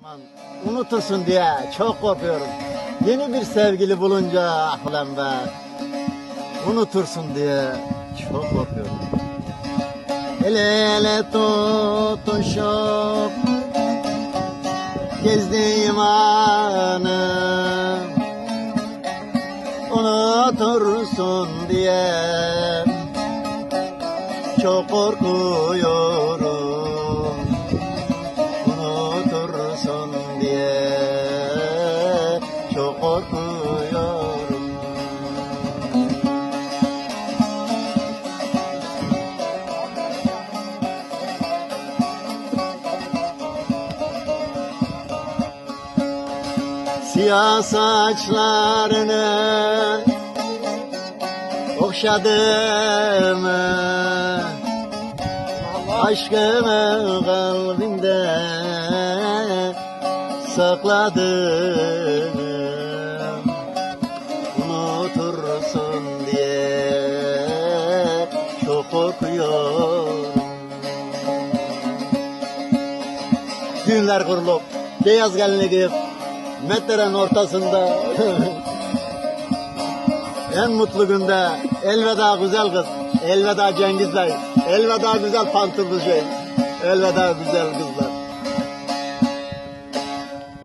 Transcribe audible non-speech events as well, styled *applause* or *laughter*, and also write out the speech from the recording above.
İman unutursun diye çok korkuyorum. Yeni bir sevgili bulunca ah ulan be. Unutursun diye çok korkuyorum. El ele tutuşup gezdiğim anı unutursun diye çok korkuyorum Siyah saçlarını okşadım Aşkımı kalbimde sakladım Unutursun diye. Çok korkuyorum. Düğünler kurulup beyaz gelinlik giyip metrenin ortasında. *laughs* En mutlu günde elveda güzel kız, elveda Cengiz Bey, elveda güzel pantolonlu şey, elveda güzel kızlar.